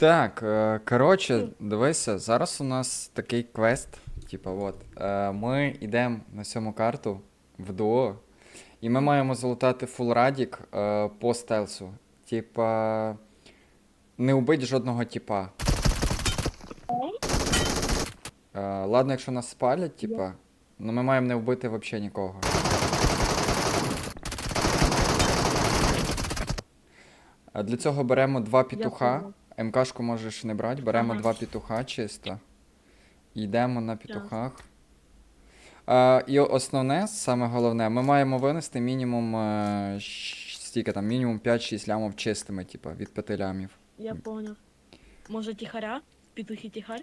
Так, е, коротше, дивися, зараз у нас такий квест. Типа, от, е, ми йдемо на сьому карту в дуо, і ми маємо залутати фул радік е, по стелсу. Типа, не убить жодного типа. Ладно, якщо нас спалять, типа, ну ми маємо не вбити взагалі нікого. Для цього беремо два петуха. МКшку можеш не брати, беремо Ага. два петуха чисто. Йдемо на петухах. А, і основне, саме головне, ми маємо винести мінімум е, щ- стільки там, мінімум 5-6 лямів чистими, типу, від 5 лямів. Я понял. Може тихаря? Петухи тихарь?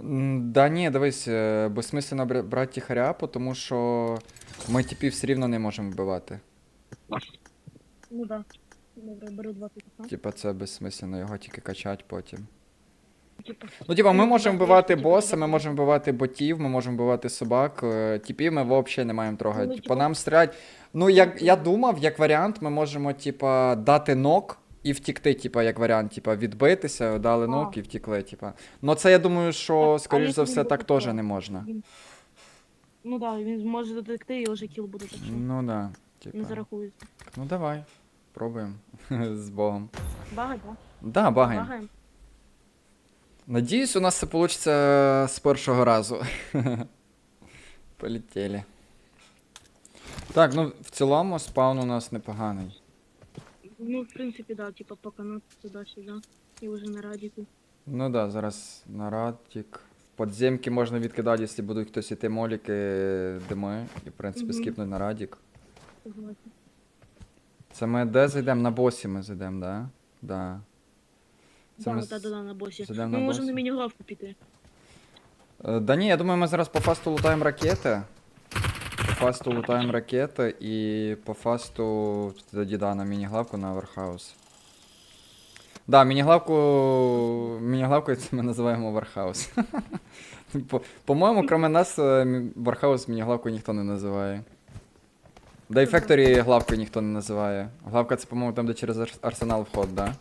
М, Да ні, дивись, е, безсмислено бра- брати тихаря, тому що ми типів все рівно не можемо вбивати. Ну да. Добре, беру два петуха. Типа це безсмислено, його тільки качать потім. Типа, Ну, типа, ми Ну, можемо вбивати боса, ми можемо вбивати ботів, ми можемо вбивати собак. е, Типів ми взагалі не маємо трогати. Ну, Типа, типа- нам стрілять. Ну, як я думав, як варіант, ми можемо, типа, дати нок і втікти, типа, як варіант, типа, відбитися, дали А. нок і втікли, типа. Ну, це я думаю, що, а скоріш за якщо все, він так буде теж не можна. Він- Ну да, він зможе детекти і вже кіл буде так що Ну да. не зарахується. Ну давай. Пробуємо. З Богом. Багай, да? Да, багаємо. Багаємо. Надіюсь, у нас це вийде з першого разу. Полетіли. Так, ну в цілому спаун у нас непоганий. Ну, в принципі, да, типа по канату туди-сюди. І вже на радіку. Ну да, зараз на радік. В подземки можна відкидати, якщо будуть хтось іти моліки, дими. І в принципі скіпнуть на радік. Согласен. Це ми де зайдемо? На босі ми зайдемо, да? Да. Це Да, ми да, да, да, на босі. зайдемо Ми на можемо босі? на міні-главку піти. Е, Да ні, я думаю, ми зараз по фасту лутаємо ракети. По фасту лутаємо ракети і по фасту тоді да, на міні-главку на Вархаус. Да, міні-главку. Міні-главкою це ми називаємо Вархаус. По- По-моєму, крім нас, е, мі- Вархаус міні-главкою ніхто не називає. Да і. Factory главкою ніхто не називає. Главка це, по-моєму, там, де через ар- арсенал вход, да?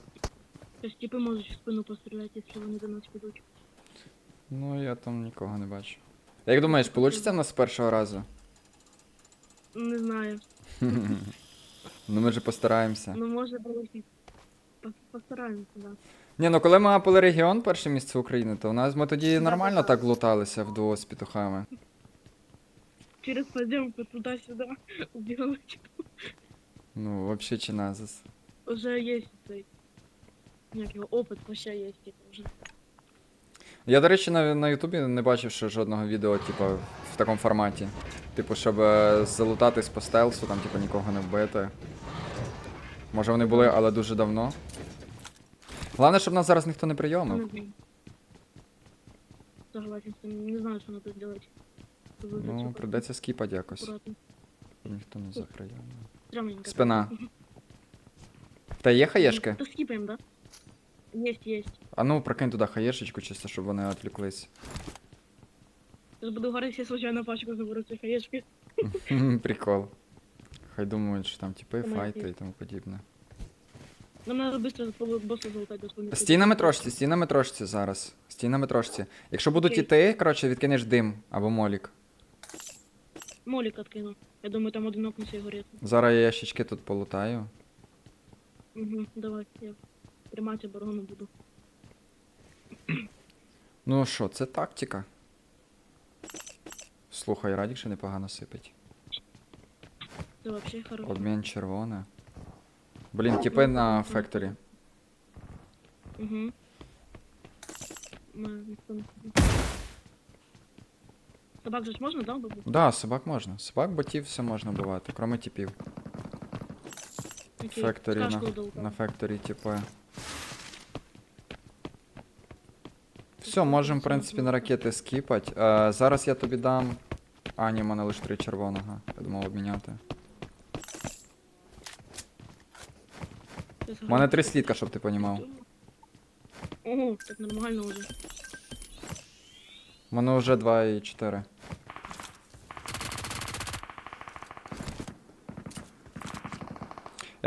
Тобто типи можуть в спину постріляти, якщо вони до нас підуть. Ну, я там нікого не бачу. Як думаєш, вийде в нас з першого разу? Не знаю. Ну ми ж постараємося. Ну може бути. Постараємося, да. Ні, ну коли ми апали регіон, перше місце України, то у нас ми тоді нормально так луталися вдвох з петухами. Через подземку туди-сюди убігали. Ну, вообще чи назис. Уже є цей. Як його опит вообще є, типу, вже. Я, до речі, на, на Ютубі не бачив ще жодного відео, типу, в такому форматі. Типу, щоб е, залутатись по стелсу, там, типу, нікого не вбити. Може вони були, але дуже давно. Головне, щоб нас зараз ніхто не прийомив. Согласен з. Не знаю, що надо зробити. Ну, придеться скіпати якось. Ніхто не заприйомив. Стрёмненько. Спина. Та є хаєшки? То скипаем, да? Есть, есть. А ну, прокинь туди хаєшечку, чисто, щоб вони відвлеклись. Сейчас буду говорить, все случайно пачку заберу ці хаєшки. Прикол. Хай думають, що там типи, файти і тому подібне. Нам быстро по боссу залутать до Стій на метрошці, стій на метрошці зараз. Стій на метрошці. Якщо будуть іти, коротше, відкинеш дим або молік. Молік откину. Я думаю, там один окно все горить. Зараз я ящички тут полутаю. Угу, давай, я тримати оборону буду. Ну що, це тактика. Слухай, Радік ще непогано сипить. Це вообще хорошо. Обмін червоне. Блін, типи на фекторі. Угу. Собак же ж можна, да, бабу? Да, собак можна. Собак, ботів, все можна бувати, кроме типів. Окей, Фекторі на, скашку долутав. на фекторі, типа. Все, можемо, в принципі, на ракети скіпать. Е, зараз я тобі дам. А, ні, в мене лише три червоного. Я думав обміняти. У мене три слідка, щоб ти понімав. Ого, так нормально уже. У мене вже 2 і 4.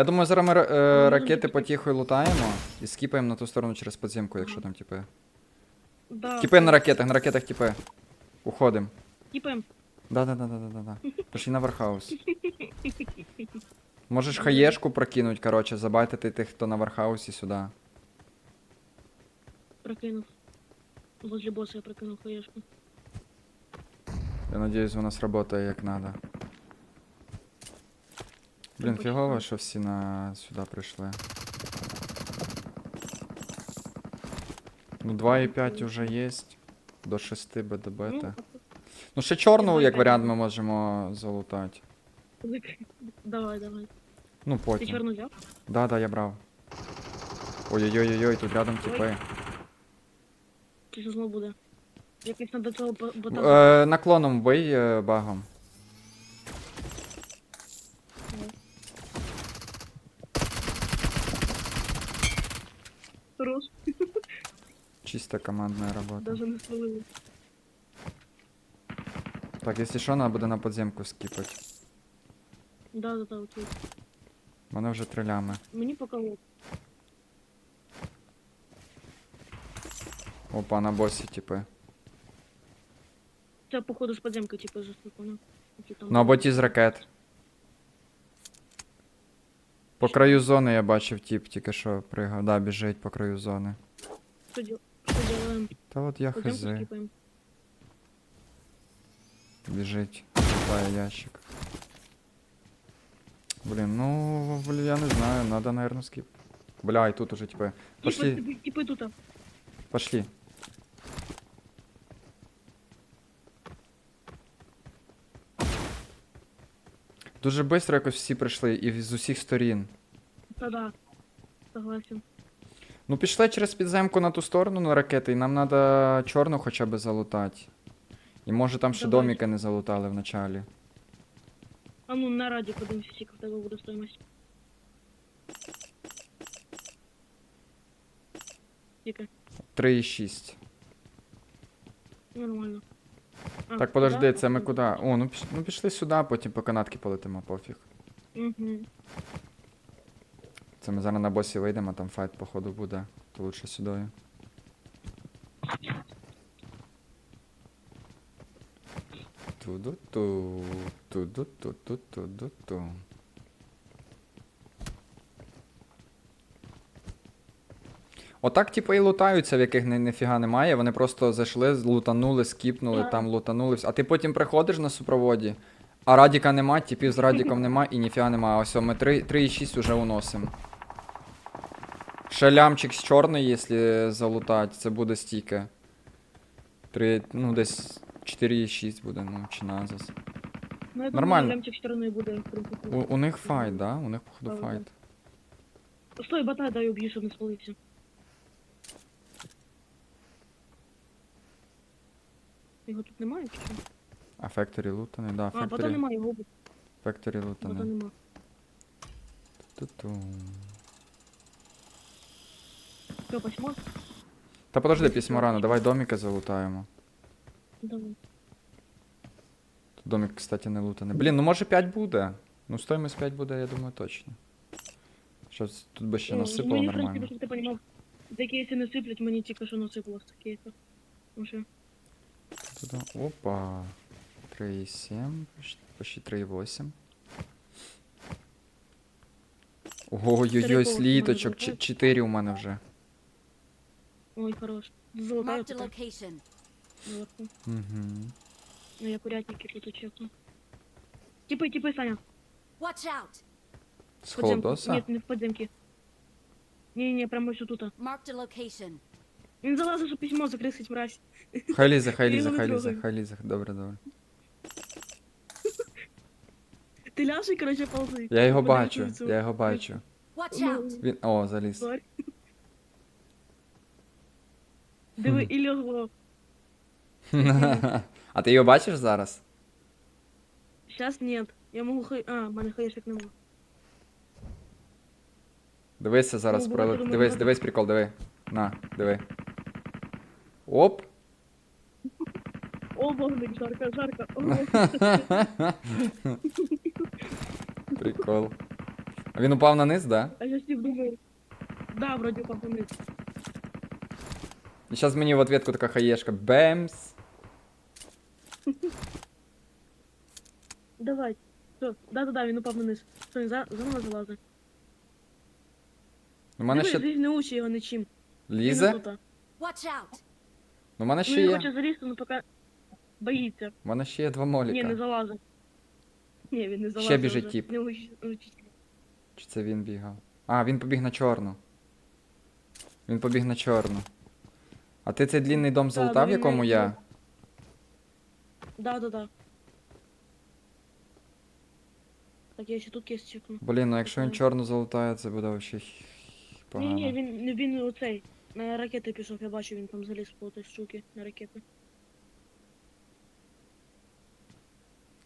Я думаю, зараз ми ра- Ну, е, ракети тільки- потіхою лутаємо і скіпаємо на ту сторону через подземку, якщо там типи. Да. Тіпи на ракетах, на ракетах тіпи. Уходим. Типаем. Да, да, да, да, да, да, да. Пошли на вархаус. Можеш хаєшку прокинуть, короче, забайтити тих, хто на вархаусі сюди. Прокинув. Возле босса я прокинув хаешку. Я надіюсь, вона сработає як надо. Блін, фігово, що всі на сюди прийшли. Ну 2,5 вже є. До 6 БДБ. Ну, та. Ну ще чорну, як 2,5 варіант, ми можемо залутати. давай, давай. Ну Ти потім. чорну взяв? Да, да, я брав. Ой-ой-ой, тут рядом типи. Чи що знову буде? Якось надо цього бо- бота. Е, наклоном бий е, багом. Хорош, Чисто командная работа. даже не спалили. Так, якщо що, треба буде на подземку скіпати. Да, да, да, окей. У мене вже три лями. Мені поки от. Опа, на босі, типи. Це походу з подземки, типу, жорстоко, ну. Або ті з ракет. По краю зони я бачив тип, тільки що. Да, біжить по краю зони. Що діл- делаем? Та от я хз. скіпаємо. Біжить. Ящик. Блін, ну, блін, я не знаю, надо, наверное, скіп. Бля, і тут уже, типи. Пошли, Типи, типи тут. а. пошли. Дуже швидко якось всі прийшли, і з усіх сторін. Та да. Согласен. Ну, пішли через підземку на ту сторону на ракети, і нам треба чорну хоча б залутати. І може там ще Давай. доміки не залутали в началі. А ну на раді подивимося, скільки в тебе буде стоїмость. Скільки? 3,6. Нормально. А, Так, подожди, це ми куди? О, ну, піш... ну пішли сюди, потім по канатки полетимо, пофіг. Угу. Це ми зараз на босі вийдемо, там файт, походу, буде. То лучше сюди. Ту-ду-ту, ту-ду-ту-ту-ту-ду-ту. Отак, типу, і лутаються, в яких ні, ніфіга немає. Вони просто зайшли, лутанули, скіпнули, там лутанули. А ти потім приходиш на супроводі, а радіка нема, типів з радіком нема і ніфіга нема. Ось ми 3,6 уже уносимо. Ще лямчик з чорної, якщо залутати, це буде стільки. 3, ну десь 4,6 буде, ну, чи назас. Ну, я Нормально. думаю, лямчик сторони буде, в принципі. У, у них файт, да? У них, походу, файт. Стой, бота дай уб'ю, щоб не спалився. Його тут немає чи що? А фекторі лутаний, да, А, бота фекторі. немає, його бота лутаний. нема. Ту-ту. Що, письмо? Та подожди, письмо рано, давай доміка залутаємо. Давай. Тут домик, кстати, не лутаний. Блін, ну може 5 буде. Ну стоїмость 5 буде, я думаю, точно. Щось тут би ще насипало мені, в принципі, нормально. щоб ти понімав, кейси не сиплять, мені тільки що насипало з кейсів. Ну що? Туда. Опа. 3,7, почти- почти 3,8. Ой-ой-ой, Чотири сліточок, полоски в мене 4 у мене вже. Ой, хорош. Золотаю Marked a location. Угу. Ну я курятники тут чекну. Типи, типи, Саня. Watch out! З Подземку. холодоса? Ні, не в подземки. Ні, ні, прямо ось тут. Marked a location. Він залазив, щоб письмо закрисить мразь. Хай лізе, хай лізе, хай лізе, хай лізе. Добре, добре. Ти ляжи, короче, ползи. Я його Подивись бачу, цю- я його бачу. Watch Ну, out! Він. О, заліз. тварь. Диви, і лягло. А ти його бачиш зараз? Сейчас нет. Я можу хай... А, в мене хаєшек нема. Дивися зараз, Ну, пролет... бухгалтеру дивись, можна. дивись прикол, диви. На, диви. Оп. О, вогник, жарко, жарко. О, Прикол. А він упав на низ, да? А я всіх думаю. Да, вроді попаник. Зараз мені в ответку така хаєшка. Бемс. Давай. Все, да-да-да, він упав вниз. Що, він за, за мною залазить? У мене Диви, ще Диви, не учи його нічим. Він лізе. отута. Watch out! У мене Ну, ще він є. хоче залізти, але поки боїться. У мене ще є два Ні, не моліка. залазить. Ні, він не залазить. Ще біжить вже. тіп. Не учи- учись. Чи це він бігав? А, він побіг на чорну. Він побіг на чорну. А ти цей длінний дом залутав, в якому я? Да-да-да. Так, я ще тут чекну. Блін, ну якщо він чорну залутає, це буде вообще погано. Ні, ні, він, не- він оцей. На ракети пішов, я бачу, він там заліз по той штуки на ракети.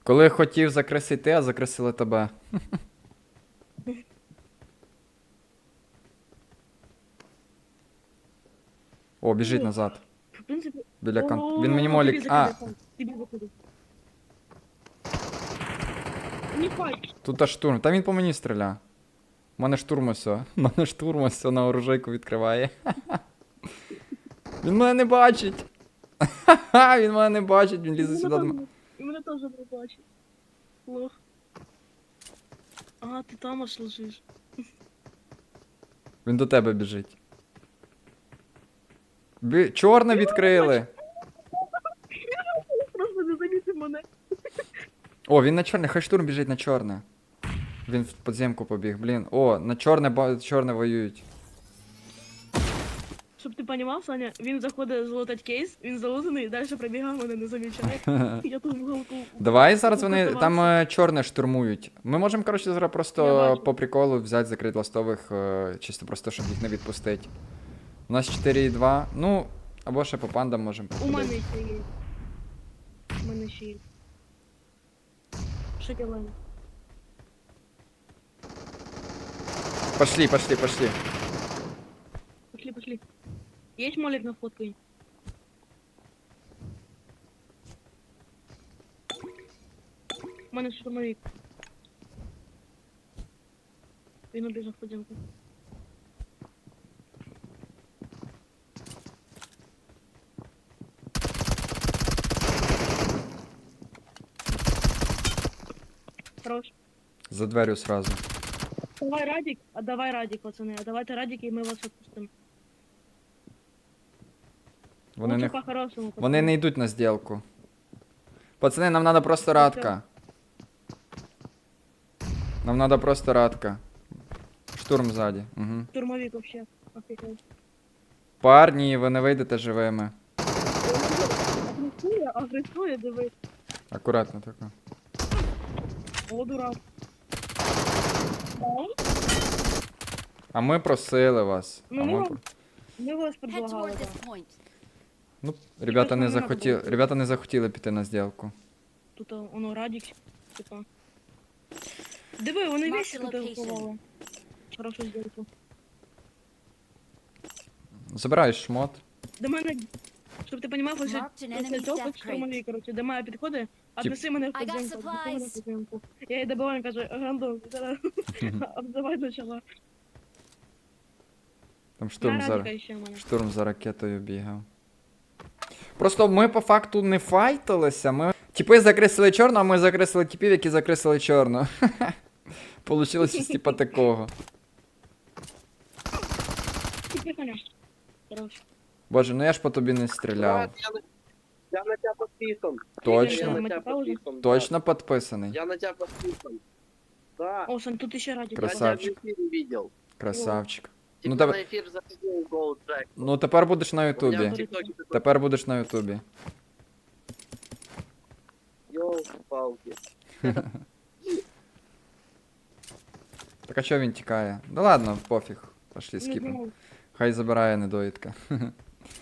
Коли хотів закресити, а закресили тебе. О, біжить Ну, назад. В принципі, Біля О, кон... Він мені молік. А, тут та штурм. Та він по мені стріля. У мене штурм ось. У мене штурм ось на оружейку відкриває. Він мене не бачить. Він мене не бачить, він лізе сюди. І мене теж не бачить. Лох. А, ти там аж лежиш. Він до тебе біжить. Бі... Чорне відкрили. Просто не замітив мене. О, він на чорне, хай штурм біжить на чорне. Він в подземку побіг, блін. О, на чорне ба- чорне воюють. Щоб ти понімав, Саня, він заходить золотать кейс, він залозаний, далі пробігав, мене не замічає. Я тут в голку. Давай зараз вони там е, чорне штурмують. Ми можемо, коротше, зараз Я просто бачу. по приколу взяти закрити ластових, е, чисто просто, щоб їх не відпустити. У нас 4,2. Ну, або ще по пандам можемо. У мене ще є. У мене ще є. Що ділаємо? Пошли, пошли, пошли. Пошли, пошли. Есть молик на фотку? У мене штурмовик. Він убіжав в Хорош. За дверю сразу. Давай Радик, а давай Радик, пацаны. А давайте Радик, и мы вас отпустим. Вони Лучше не, по-хорошему. вони пацаны. не йдуть на зділку. Пацани, нам треба просто радка. Нам треба просто радка. Штурм ззаді. Угу. Штурмовик вообще. Офигеть. Парні, ви не вийдете живими. Агресує, агресує, диви. Акуратно тако. О, дурак. А ми просили вас. А Ну, ми... ми вам- Ми вас Head предлагали. toward point. Ну, ребята не надо захотіли. Ребята не захотіли піти на зділку. Тут а, воно Радик, типа. Диви, вони Mark вещи the тут location. ховали. Хорошу зділку. Забираєш шмот. До мене, щоб ти понімав, ось Marked an ось enemy's цього death коротше, до мене підходить, а Тип- неси мене в подземку, неси мене в подземку. Я їй добиваю, кажу, гандон, зараз обзивай почала. Там штурм за... Штурм за ракетою бігав. Просто ми по факту не файтилися. Ми... Типи закреслили чорну, а ми закреслили типів, які закреслили чорну. Получилось щось типа такого. Тільки коня. Хорош. Боже, ну я ж по тобі не стріляв. Брат, я я на тебя подписан. Я Точно? на Мы тебя попали? подписан. Точно підписаний. Я на тебя подписан. Да. О, Сан, тут ще Радик. Я тебя в Красавчик. эфире видел. Красавчик. Типа Ну, давай- на эфир заходил Gold Jack. Ну тепер будеш на У меня Ютубі. в ТикТоке такой, Тепер будеш на Ютубі. ёлки-палки. Так а чого він тікає? Да ладно, пофіг. Пошли Не скіпимо. знаю. Хай забирає недоїдка.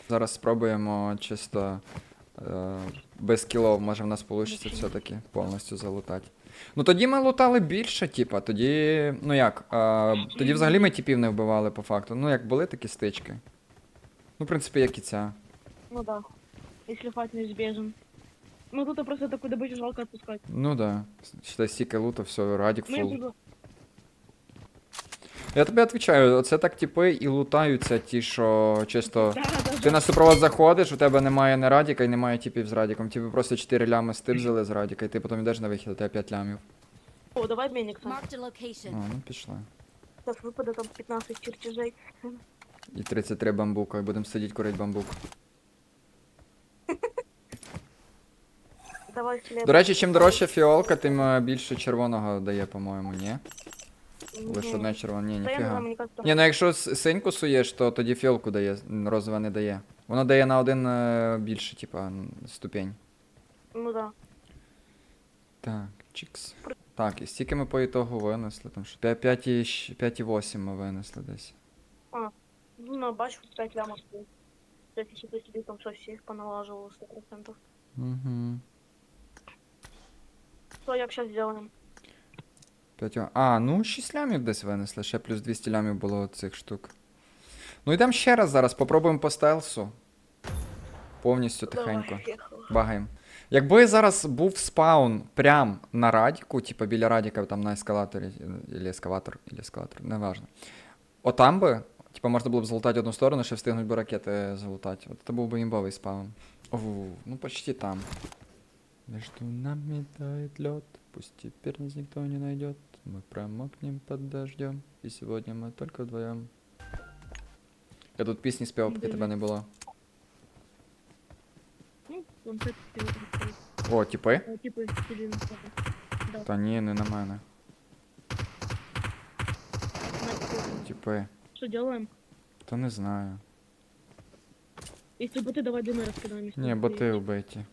Зараз спробуємо чисто е, без кілов, може в нас вийде все-таки повністю залутати. Ну тоді ми лутали більше, типа, тоді. Ну як, е, тоді взагалі ми типів не вбивали по факту. Ну як були такі стички. Ну, в принципі, як і ця. Ну да. Если файт неизбежен. Ну тут просто такую добычу жалко отпускать. Ну да. Считай, стільки лута, все, радік Ну фул. Я тобі відповідаю, оце так типи і лутаються ті, що чисто. Да, да, Ти на супровод заходиш, у тебе немає не радіка і немає типів з радіком. Тобі просто 4 лями стибзили з радіка, і ти потім йдеш на вихід, у тебе 5 лямів. О, давай обмінник там. Marked a location. О, ну пішла. Зараз випаде там 15 чертежей. І 33 бамбука, і будемо сидіти курити бамбук. Давай. До речі, чим дорожча фіолка, тим е, більше червоного дає, по-моєму, ні? Лише одне червоне, ні, не ніфіга. Ні, ну якщо с- синьку суєш, то тоді фіолку дає, розове не дає. Воно дає на один е, більше, типа, м, ступінь. Ну да. Так, чікс. Так, і стільки ми по ітогу винесли, там що 5,8 ми винесли десь. Ну, на бачу, 5 лямов стоїть. Кстати, если ты там все всех поналаживал 100%. Угу. Что, як сейчас сделаем? 5... А, ну 6 лямів десь винесли, ще плюс 200 лямів було цих штук. Ну йдемо ще раз зараз, попробуємо по стелсу. Повністю тихенько. Багаємо. Якби зараз був спаун прям на радіку, типу біля радіка там на ескалаторі, або ескаватор, або ескалатор, неважно. Отам би, типу, можна було б залутати одну сторону, ще встигнуть би ракети залутати. От це був би імбовий спаун. Оу, ну почти там. Между нами тает лед, пусть теперь нас никто не найдет. Мы промокнем под дождем, и сегодня мы только вдвоем. Я тут пісні співав, поки тебе не було. Ну, он так сделал. О, типи? А, Типа, тебе на фото. Да, Та ні, не на мене. на фото. Типи. Что делаем? Та не знаю. Если бы ты давай дымы раскидаем. если Ні, бы боти ты- вбиті.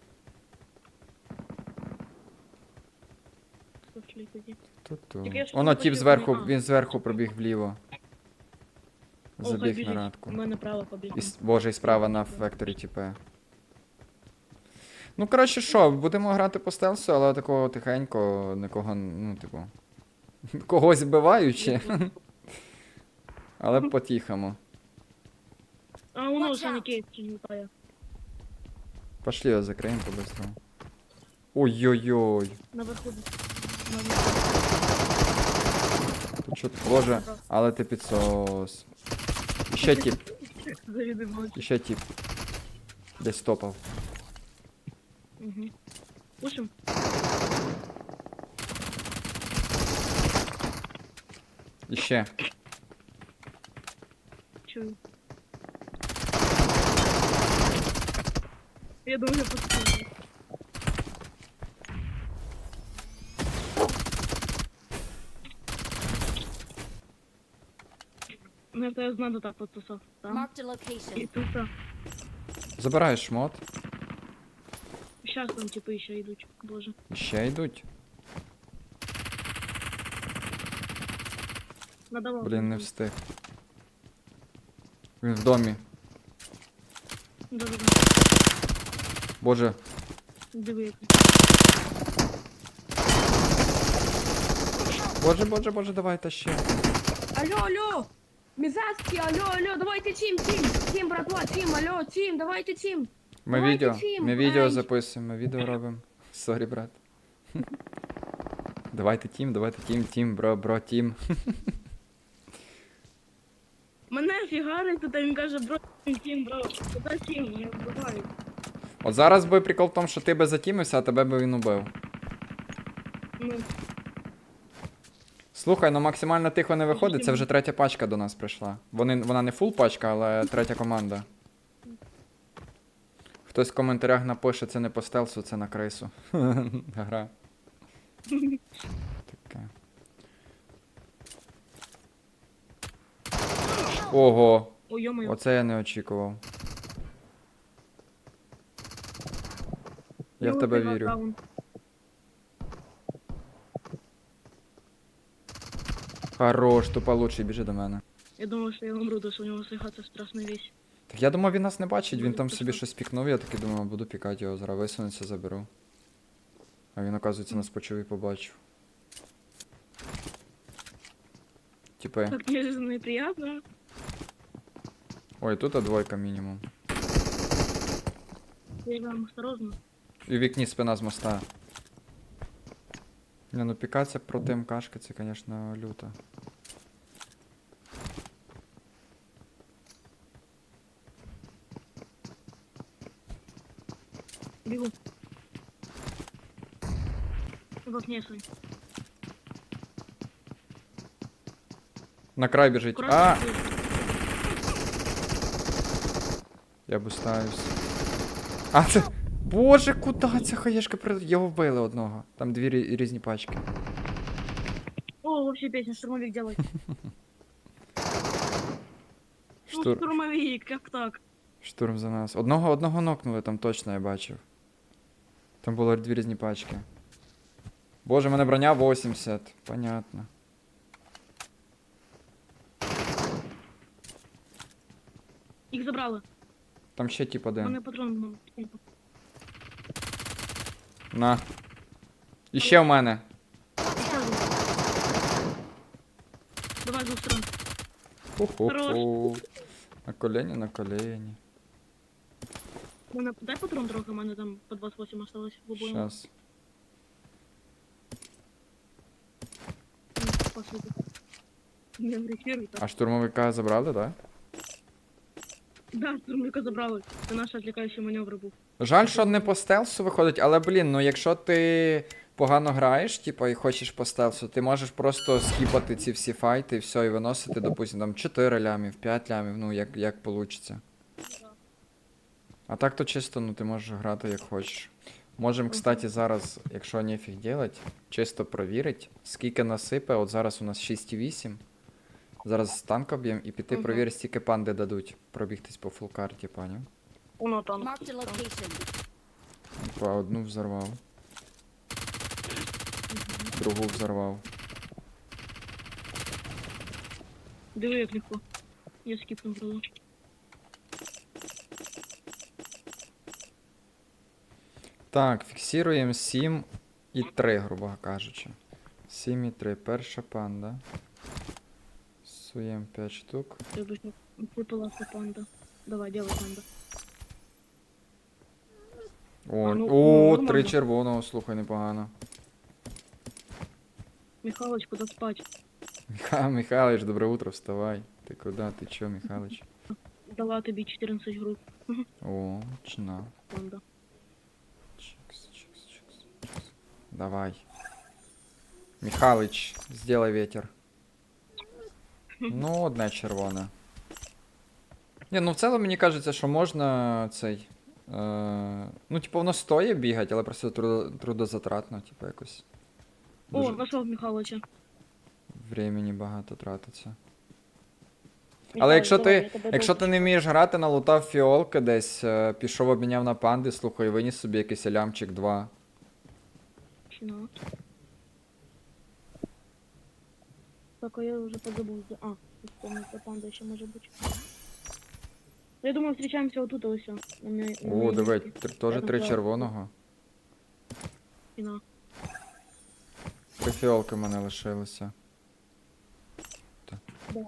Пошли тоді. Ту-ту. Я ж Воно тіп хотів, зверху, а. він зверху пробіг вліво. О, хай Забіг на радку. У мене право побіг. І, с- боже, і справа на векторі тіпе. Ну, коротше, що, будемо грати по стелсу, але такого тихенько, нікого, ну, типу. Когось вбиваючи. Але по-тихому. А, воно Watch вже не out. кейс не лутає. Пошли його закриємо по-быстрому. Ой-ой-ой. Наверху. Тут що, боже, але ти підсос. І ще тіп, і ще тіп. Десь топав. Угу. Пушим. І ще. Чую. Я думаю, я подсказываю. Ну, это я знаю, так вот тусов. Там. Marked a И location. тут. Забираєш шмот. Сейчас там типа еще идут. Боже. Ще йдуть. Надавал. Блін, не встиг. Він в домі. Да, да, да. Боже, Диви, як. боже, боже, боже, давай та ще. Алло, алло! Мизацкий, алло, алло, давайте тим, тим, тим, братва, тим, алло, тим, давайте тим. Ми Давайте відео, тім, ми відео ай. записуємо, ми відео робимо. Сорі, брат. Давайте тім, давайте тім, тім, бро, бро, тім. Мене фігарить, тут він каже, бро, тим, тим, бро, куди тим, я вбиваю. От зараз би прикол в тому, що ти би затімився, а тебе би він убив. Ну, Слухай, ну максимально тихо не виходить, це вже третя пачка до нас прийшла. Вони, вона не фул пачка, але третя команда. Хтось в коментарях напише, це не по стелсу, це на крису. Гра. Таке. Ого, оце я не очікував. Я в тебе вірю. Хорош, тупо лучший, біжи до мене. Я думав, що я умру, що у нього слихаться страшна вещь. Так я думав, він нас не бачить, він Ну, там собі щось пікнув, я таки думав, буду пікати його, зараз висунеться, заберу. А він, оказується, нас почув і побачив. Типи. Так неожиданно и приятно. Ой, тут а двойка мінімум. Я вам осторожно. І в вікні спина з моста. Не, ну пікація проти МКшки, це, звісно, люто. Бегу. В окне стой. На край бежит. А! Я обустаюсь. А, ты... Боже, куди ця хаєшка при... Його вбили одного. Там дві рі- різні пачки. О, вообще песня, штурмовик делай. Ну, Штур... штурмовик, как так? Штурм за нас. Одного одного нокнули, там точно я бачив. Там було дві різні пачки. Боже, в мене броня 80. Понятно. Їх забрали. Там ще тип У один. мене патрон. ну, На. І ще в мене. Ще один. Давай з двох сторон. Ху-ху-ху. На колені, на колені. У Мене дай патрон трохи, у мене там по 28 осталось в обоєму. Щас. Не грифіруй так. А штурмовика забрали, так? Да, штурмовика забрали. Це наш відлікаючий маневр був. Жаль, що не по стелсу виходить, але блін, ну якщо ти погано граєш, типа, і хочеш по стелсу, ти можеш просто скіпати ці всі файти і все, і виносити, допустим, там 4 лямів, 5 лямів, ну як, як получиться. А так то чисто, ну ти можеш грати як хочеш. Можемо, кстати, зараз, якщо нефіг делать, чисто провірить, скільки насипе. От зараз у нас 6,8. Зараз танк об'єм і піти провірити, стільки панди дадуть. Пробігтись по фул карті, поняв? Воно там. Marked a location. По одну взорвав. Другу взорвав. Диви, як легко. Я скіпнув брала. Так, фіксуємо 7 і 3, грубо кажучи. 7 і 3. Перша панда. Суємо 5 штук. Я бы выпала панда. Давай, делай панда. О, ну, о, ну, 3 нормально. червоного, слухай, непогано. Михалыч, куда спать? Миха, Михайлович, добре утро, вставай. Ти куди? Ти чо, Михайлович? Дала тобі 14 груп. О, чна. Панда. Чикс, чикс, чикс, чикс. Давай. Михалыч, сделай ветер. Ну, одне червоне. Ні, ну в цілому мені кажеться, що можна цей. Е, ну, типу, воно стоїть бігати, але просто трудо, трудозатратно, типу, якось. О, Дуже нашел Михалыча. времени багато тратиться. Михалыч, Але якщо давай, ти, я тебе якщо довго ти не вмієш грати, налутав фіолки десь, е, пішов обміняв на панди, слухай, виніс собі якийсь лямчик 2. чекаю. Так, а я уже позабыл. где- А, вспомнил, что панда еще может быть. Я думаю, встречаемся вот тут, вот все. О, диви, тр- теж Рядом три червоного. Три фіолки в мене лишилося. Так. Да.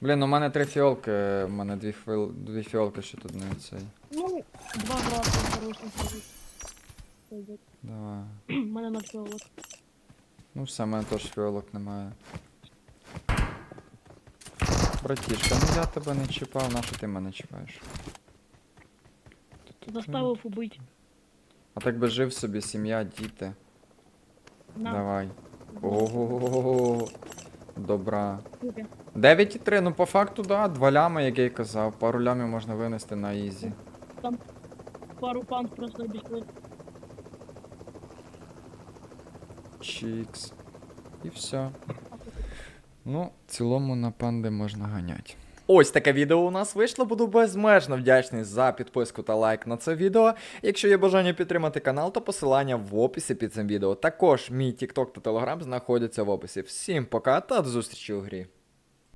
Блін, у мене три фіолки, у мене дві, хвил... дві фіолки ще тут не цей. Ну, два брата хороших будет. Давай. У мене ноль фіолок. Ну все, в мене теж фіолок немає. Братішка, ну я тебе не чіпав, на що ти мене чіпаєш? Заставив убить. А так би жив собі, сім'я, діти. На. Давай. Ого. Добра. 9,3, ну по факту, да, два лями, як я й казав. Пару лямів можна винести на ізі. Пару панк просто обіцяли. Чікс. І все. Ну, в цілому на панди можна ганяти. Ось таке відео у нас вийшло. Буду безмежно вдячний за підписку та лайк на це відео. Якщо є бажання підтримати канал, то посилання в описі під цим відео. Також мій TikTok та Telegram знаходяться в описі. Всім пока та до зустрічі у грі.